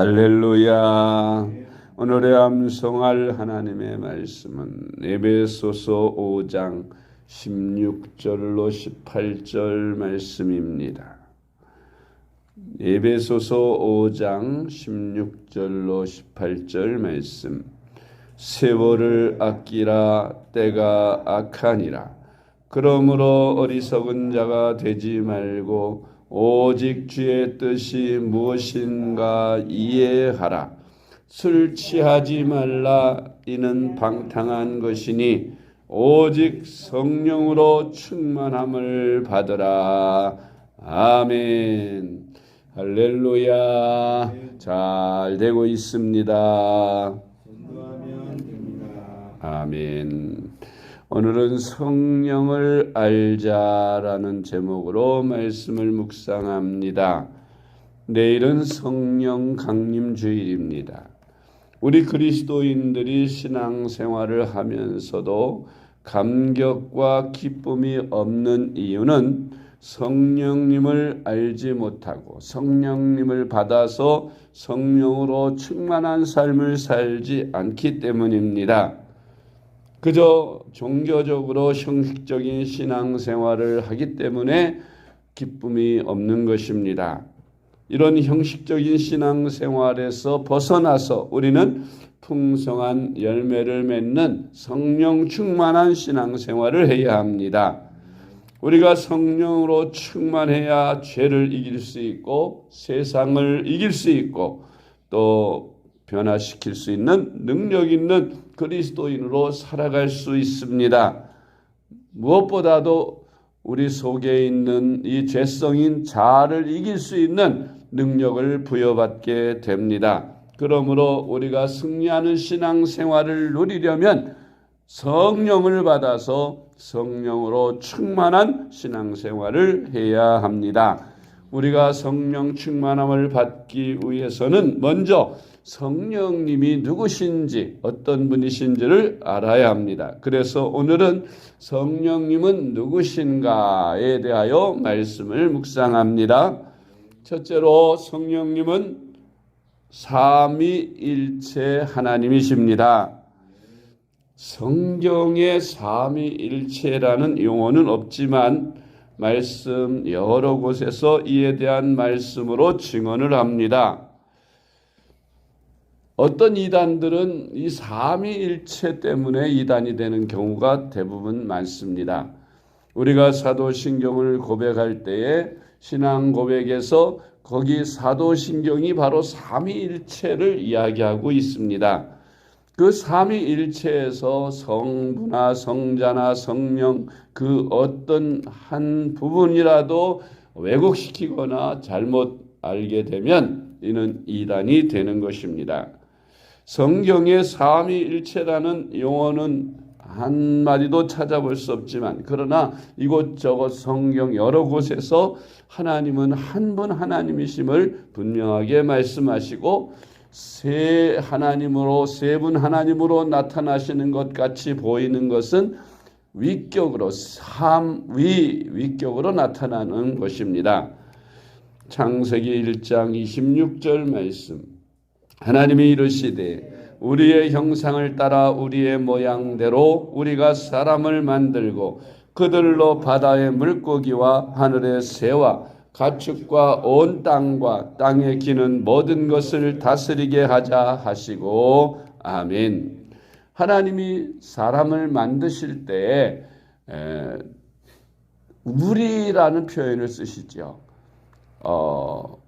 할렐루야. 오늘의 암송할 하나님의 말씀은 에베소서 5장 16절로 18절 말씀입니다. 에베소서 5장 16절로 18절 말씀. 세월을 아끼라 때가 악하니라. 그러므로 어리석은 자가 되지 말고 오직 주의 뜻이 무엇인가 이해하라. 술 취하지 말라. 이는 방탕한 것이니 오직 성령으로 충만함을 받으라. 아멘. 할렐루야. 잘 되고 있습니다. 아멘. 오늘은 성령을 알자라는 제목으로 말씀을 묵상합니다. 내일은 성령 강림 주일입니다. 우리 그리스도인들이 신앙생활을 하면서도 감격과 기쁨이 없는 이유는 성령님을 알지 못하고 성령님을 받아서 성령으로 충만한 삶을 살지 않기 때문입니다. 그저 종교적으로 형식적인 신앙생활을 하기 때문에 기쁨이 없는 것입니다. 이런 형식적인 신앙생활에서 벗어나서 우리는 풍성한 열매를 맺는 성령 충만한 신앙생활을 해야 합니다. 우리가 성령으로 충만해야 죄를 이길 수 있고 세상을 이길 수 있고 또 변화시킬 수 있는 능력 있는 그리스도인으로 살아갈 수 있습니다. 무엇보다도 우리 속에 있는 이 죄성인 자아를 이길 수 있는 능력을 부여받게 됩니다. 그러므로 우리가 승리하는 신앙 생활을 누리려면 성령을 받아서 성령으로 충만한 신앙 생활을 해야 합니다. 우리가 성령 충만함을 받기 위해서는 먼저 성령님이 누구신지 어떤 분이신지를 알아야 합니다. 그래서 오늘은 성령님은 누구신가에 대하여 말씀을 묵상합니다. 첫째로 성령님은 삼위일체 하나님이십니다. 성경에 삼위일체라는 용어는 없지만 말씀 여러 곳에서 이에 대한 말씀으로 증언을 합니다. 어떤 이단들은 이 삼위일체 때문에 이단이 되는 경우가 대부분 많습니다. 우리가 사도신경을 고백할 때에 신앙 고백에서 거기 사도신경이 바로 삼위일체를 이야기하고 있습니다. 그 삼위일체에서 성부나 성자나 성령 그 어떤 한 부분이라도 왜곡시키거나 잘못 알게 되면 이는 이단이 되는 것입니다. 성경의 삼위일체라는 용어는 한 마디도 찾아볼 수 없지만 그러나 이곳저곳 성경 여러 곳에서 하나님은 한 분 하나님이심을 분명하게 말씀하시고 세 하나님으로 세 분 하나님으로 나타나시는 것 같이 보이는 것은 위격으로 삼위 위격으로 나타나는 것입니다. 창세기 1장 26절 말씀 하나님이 이르시되 우리의 형상을 따라 우리의 모양대로 우리가 사람을 만들고 그들로 바다의 물고기와 하늘의 새와 가축과 온 땅과 땅에 기는 모든 것을 다스리게 하자 하시고 아멘. 하나님이 사람을 만드실 때 우리라는 표현을 쓰시죠. 어,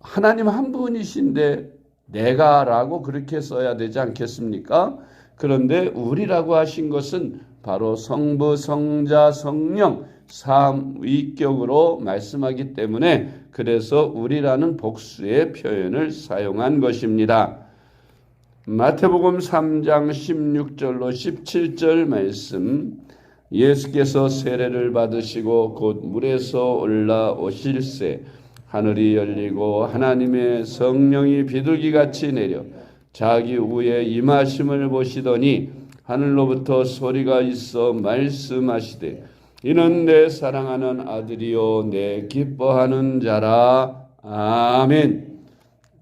하나님 한 분이신데 내가라고 그렇게 써야 되지 않겠습니까? 그런데 우리라고 하신 것은 바로 성부, 성자, 성령 삼위격으로 말씀하기 때문에 그래서 우리라는 복수의 표현을 사용한 것입니다. 마태복음 3장 16절로 17절 말씀 예수께서 세례를 받으시고 곧 물에서 올라오실새 하늘이 열리고 하나님의 성령이 비둘기같이 내려 자기 위에 임하심을 보시더니 하늘로부터 소리가 있어 말씀하시되 이는 내 사랑하는 아들이요 내 기뻐하는 자라 아멘.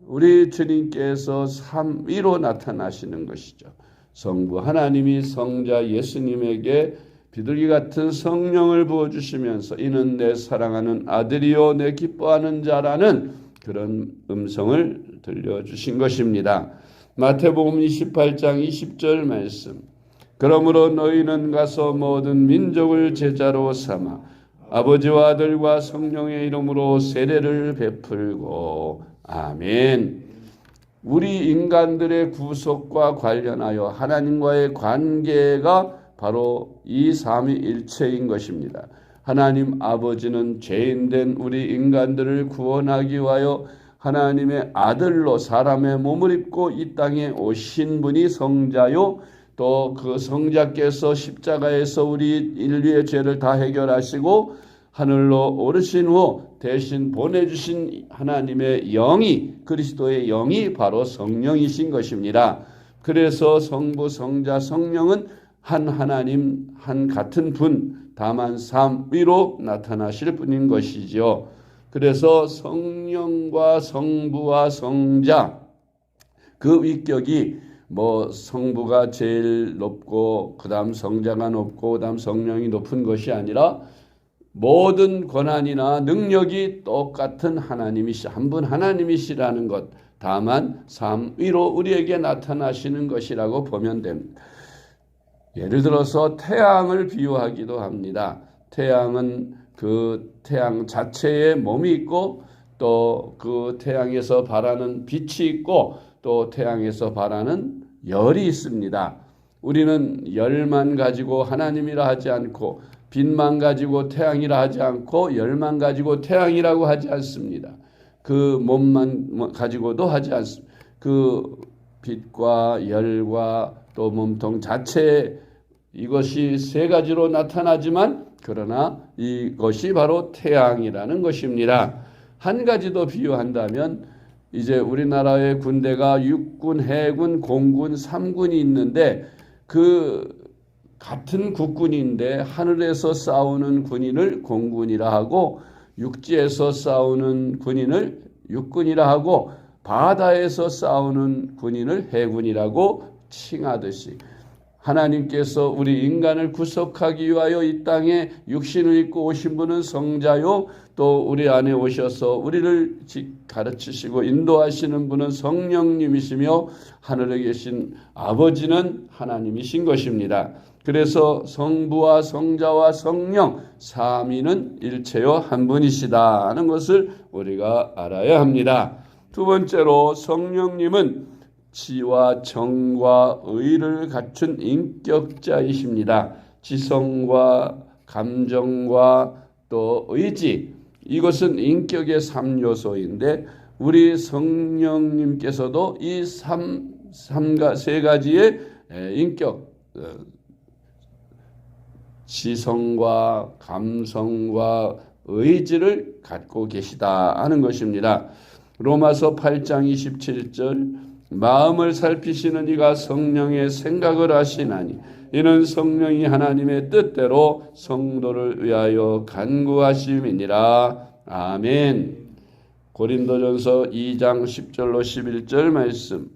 우리 주님께서 삼위로 나타나시는 것이죠. 성부 하나님이 성자 예수님에게 비둘기 같은 성령을 부어 주시면서 이는 내 사랑하는 아들이요 내 기뻐하는 자라는 그런 음성을 들려 주신 것입니다. 마태복음 28장 20절 말씀. 그러므로 너희는 가서 모든 민족을 제자로 삼아 아버지와 아들과 성령의 이름으로 세례를 베풀고 아멘. 우리 인간들의 구속과 관련하여 하나님과의 관계가 바로 이 삼위일체인 것입니다. 하나님 아버지는 죄인된 우리 인간들을 구원하기 위하여 하나님의 아들로 사람의 몸을 입고 이 땅에 오신 분이 성자요. 또 그 성자께서 십자가에서 우리 인류의 죄를 다 해결하시고 하늘로 오르신 후 대신 보내주신 하나님의 영이 그리스도의 영이 바로 성령이신 것입니다. 그래서 성부, 성자, 성령은 한 하나님, 한 같은 분, 다만 삼위로 나타나실 분인 것이죠. 그래서 성령과 성부와 성자 그 위격이 뭐 성부가 제일 높고 그다음 성자가 높고 그다음 성령이 높은 것이 아니라 모든 권한이나 능력이 똑같은 하나님이시 한 분 하나님이시라는 것 다만 삼위로 우리에게 나타나시는 것이라고 보면 됩니다. 예를 들어서 태양을 비유하기도 합니다. 태양은 그 태양 자체에 몸이 있고 또 그 태양에서 발하는 빛이 있고 또 태양에서 발하는 열이 있습니다. 우리는 열만 가지고 하나님이라 하지 않고 빛만 가지고 태양이라 하지 않고 열만 가지고 태양이라고 하지 않습니다. 그 몸만 가지고도 하지 않습니다. 그 빛과 열과 또 몸통 자체 이것이 세 가지로 나타나지만 그러나 이것이 바로 태양이라는 것입니다. 한 가지 더 비유한다면 이제 우리나라의 군대가 육군, 해군, 공군, 삼군이 있는데 그 같은 국군인데 하늘에서 싸우는 군인을 공군이라 하고 육지에서 싸우는 군인을 육군이라 하고 바다에서 싸우는 군인을 해군이라고 칭하듯이 하나님께서 우리 인간을 구속하기 위하여 이 땅에 육신을 입고 오신 분은 성자요 또 우리 안에 오셔서 우리를 가르치시고 인도하시는 분은 성령님이시며 하늘에 계신 아버지는 하나님이신 것입니다. 그래서 성부와 성자와 성령 삼위는 일체요 한 분이시다 하는 것을 우리가 알아야 합니다. 두 번째로 성령님은 지와 정과 의를 갖춘 인격자이십니다. 지성과 감정과 또 의지 이것은 인격의 삼요소인데 우리 성령님께서도 이 삼, 삼가, 세 가지의 인격, 어, 지성과 감성과 의지를 갖고 계시다 하는 것입니다. 로마서 8장 27절 마음을 살피시는 이가 성령의 생각을 하시나니 이는 성령이 하나님의 뜻대로 성도를 위하여 간구하심이니라. 아멘. 고린도전서 2장 10절로 11절 말씀.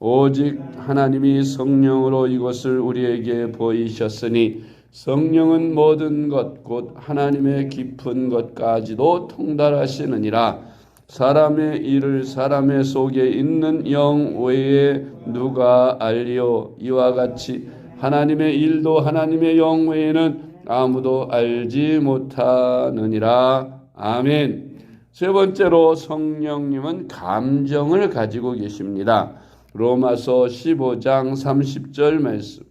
오직 하나님이 성령으로 이것을 우리에게 보이셨으니 성령은 모든 것 곧 하나님의 깊은 것까지도 통달하시느니라. 사람의 일을 사람의 속에 있는 영 외에 누가 알리오 이와 같이 하나님의 일도 하나님의 영 외에는 아무도 알지 못하느니라 아멘. 세 번째로 성령님은 감정을 가지고 계십니다. 로마서 15장 30절 말씀.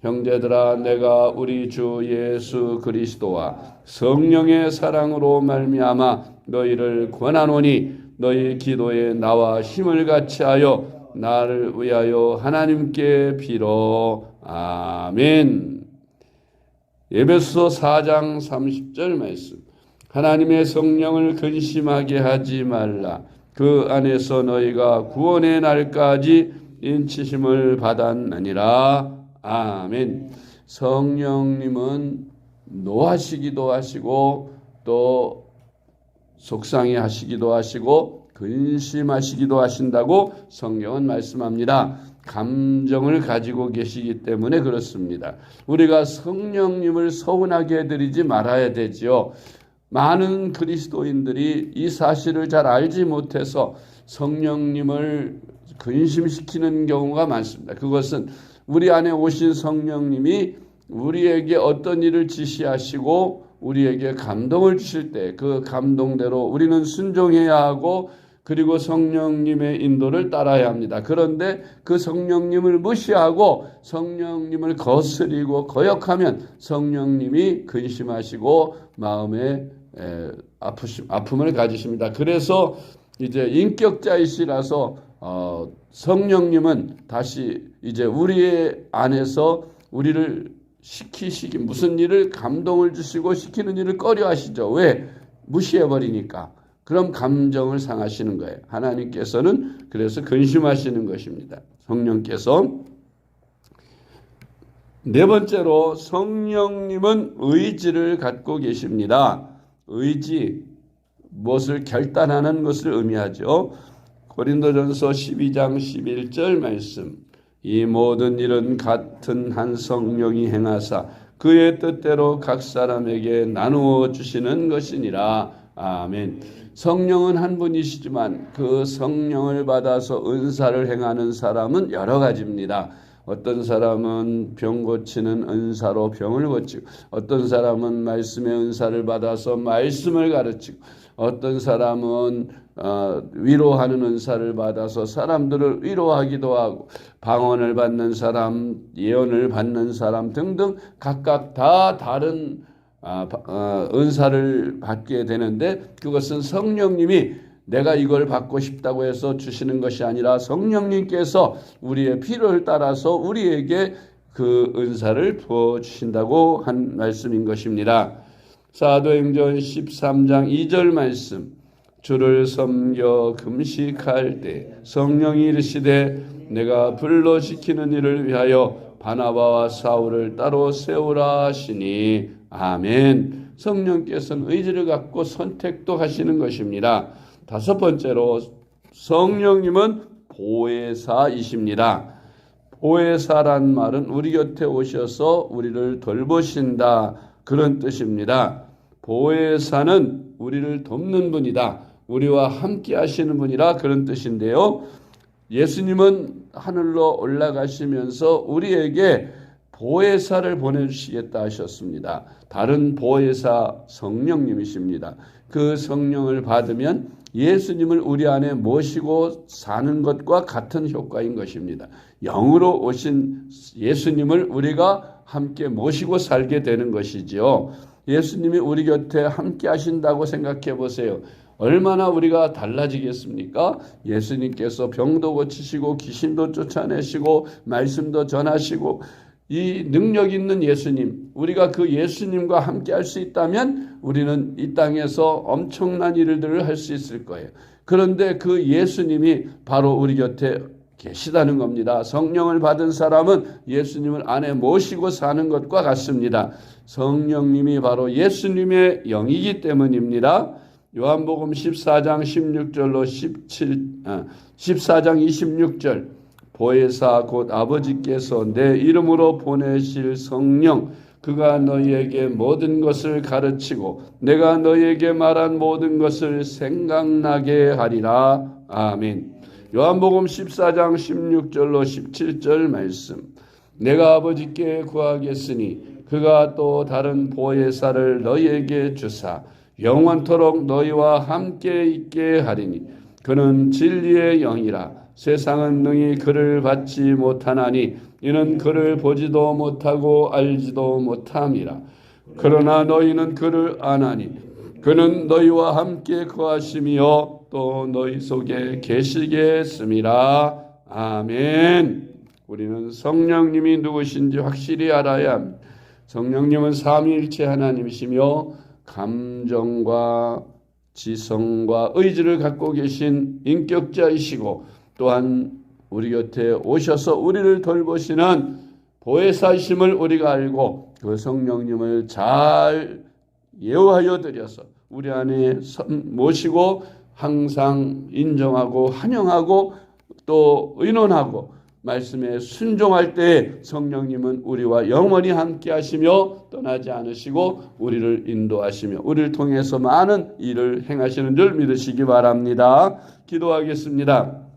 형제들아 내가 우리 주 예수 그리스도와 성령의 사랑으로 말미암아 너희를 권하노니 너희 기도에 나와 힘을 같이 하여 나를 위하여 하나님께 빌어 아멘. 예배소 4장 30절 말씀. 하나님의 성령을 근심하게 하지 말라. 그 안에서 너희가 구원의 날까지 인치심을 받았느니라. 아멘. 성령님은 노하시기도 하시고 또 속상해 하시기도 하시고 근심하시기도 하신다고 성경은 말씀합니다. 감정을 가지고 계시기 때문에 그렇습니다. 우리가 성령님을 서운하게 해드리지 말아야 되지요. 많은 그리스도인들이 이 사실을 잘 알지 못해서 성령님을 근심시키는 경우가 많습니다. 그것은 우리 안에 오신 성령님이 우리에게 어떤 일을 지시하시고 우리에게 감동을 주실 때 그 감동대로 우리는 순종해야 하고 그리고 성령님의 인도를 따라야 합니다. 그런데 그 성령님을 무시하고 성령님을 거스리고 거역하면 성령님이 근심하시고 마음에 아프심, 아픔을 가지십니다. 그래서 이제 인격자이시라서 어, 성령님은 다시 이제 우리의 안에서 우리를 시키시기 무슨 일을 감동을 주시고 시키는 일을 꺼려 하시죠. 왜? 무시해 버리니까. 그럼 감정을 상하시는 거예요. 하나님께서는 그래서 근심하시는 것입니다. 성령께서 네 번째로 성령님은 의지를 갖고 계십니다. 의지 무엇을 결단하는 것을 의미하죠. 고린도전서 12장 11절 말씀. 이 모든 일은 같은 한 성령이 행하사 그의 뜻대로 각 사람에게 나누어 주시는 것이니라. 아멘. 성령은 한 분이시지만 그 성령을 받아서 은사를 행하는 사람은 여러 가지입니다. 어떤 사람은 병 고치는 은사로 병을 고치고 어떤 사람은 말씀의 은사를 받아서 말씀을 가르치고 어떤 사람은 어, 위로하는 은사를 받아서 사람들을 위로하기도 하고 방언을 받는 사람, 예언을 받는 사람 등등 각각 다 다른 아, 어, 은사를 받게 되는데 그것은 성령님이 내가 이걸 받고 싶다고 해서 주시는 것이 아니라 성령님께서 우리의 필요를 따라서 우리에게 그 은사를 부어 주신다고 한 말씀인 것입니다. 사도행전 13장 2절 말씀 주를 섬겨 금식할 때 성령이 이르시되 내가 불러시키는 일을 위하여 바나바와 사울을 따로 세우라 하시니 아멘. 성령께서는 의지를 갖고 선택도 하시는 것입니다. 다섯 번째로 성령님은 보혜사이십니다. 보혜사란 말은 우리 곁에 오셔서 우리를 돌보신다 그런 뜻입니다. 보혜사는 우리를 돕는 분이다. 우리와 함께 하시는 분이라 그런 뜻인데요. 예수님은 하늘로 올라가시면서 우리에게 보혜사를 보내주시겠다 하셨습니다. 다른 보혜사 성령님이십니다. 그 성령을 받으면 예수님을 우리 안에 모시고 사는 것과 같은 효과인 것입니다. 영으로 오신 예수님을 우리가 함께 모시고 살게 되는 것이지요. 예수님이 우리 곁에 함께 하신다고 생각해 보세요. 얼마나 우리가 달라지겠습니까? 예수님께서 병도 고치시고 귀신도 쫓아내시고 말씀도 전하시고 이 능력 있는 예수님, 우리가 그 예수님과 함께 할 수 있다면 우리는 이 땅에서 엄청난 일들을 할 수 있을 거예요. 그런데 그 예수님이 바로 우리 곁에 계시다는 겁니다. 성령을 받은 사람은 예수님을 안에 모시고 사는 것과 같습니다. 성령님이 바로 예수님의 영이기 때문입니다. 요한복음 14장 16절로 17, 아, 14장 26절 보혜사 곧 아버지께서 내 이름으로 보내실 성령 그가 너희에게 모든 것을 가르치고 내가 너희에게 말한 모든 것을 생각나게 하리라. 아멘. 요한복음 14장 16절로 17절 말씀. 내가 아버지께 구하겠으니 그가 또 다른 보혜사를 너희에게 주사 영원토록 너희와 함께 있게 하리니 그는 진리의 영이라 세상은 능히 그를 받지 못하나니 이는 그를 보지도 못하고 알지도 못함이라. 그러나 너희는 그를 아나니 그는 너희와 함께 거하심이요 또 너희 속에 계시겠음이라. 아멘. 우리는 성령님이 누구신지 확실히 알아야 합니다. 성령님은 삼위일체 하나님이시며 감정과 지성과 의지를 갖고 계신 인격자이시고 또한 우리 곁에 오셔서 우리를 돌보시는 보혜사심을 우리가 알고 그 성령님을 잘 예우하여 드려서 우리 안에 모시고 항상 인정하고 환영하고 또 의논하고 말씀에 순종할 때 성령님은 우리와 영원히 함께 하시며 떠나지 않으시고 우리를 인도하시며 우리를 통해서 많은 일을 행하시는 줄 믿으시기 바랍니다. 기도하겠습니다.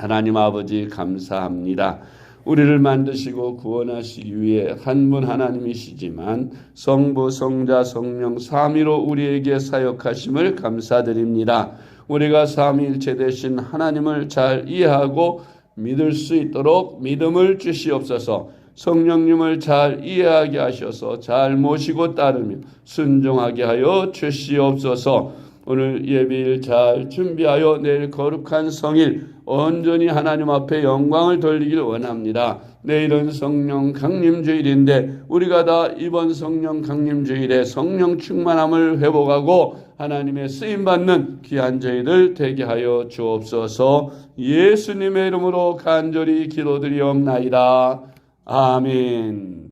하나님 아버지 감사합니다. 우리를 만드시고 구원하시기 위해 한 분 하나님이시지만 성부 성자 성령 삼위로 우리에게 사역하심을 감사드립니다. 우리가 삼위일체 되신 하나님을 잘 이해하고 믿을 수 있도록 믿음을 주시옵소서. 성령님을 잘 이해하게 하셔서 잘 모시고 따르며 순종하게 하여 주시옵소서. 오늘 예배일 잘 준비하여 내일 거룩한 성일 온전히 하나님 앞에 영광을 돌리길 원합니다. 내일은 성령 강림 주일인데 우리가 다 이번 성령 강림 주일에 성령 충만함을 회복하고 하나님의 쓰임 받는 귀한 저희들 되게 하여 주옵소서. 예수님의 이름으로 간절히 기도드리옵나이다. 아멘.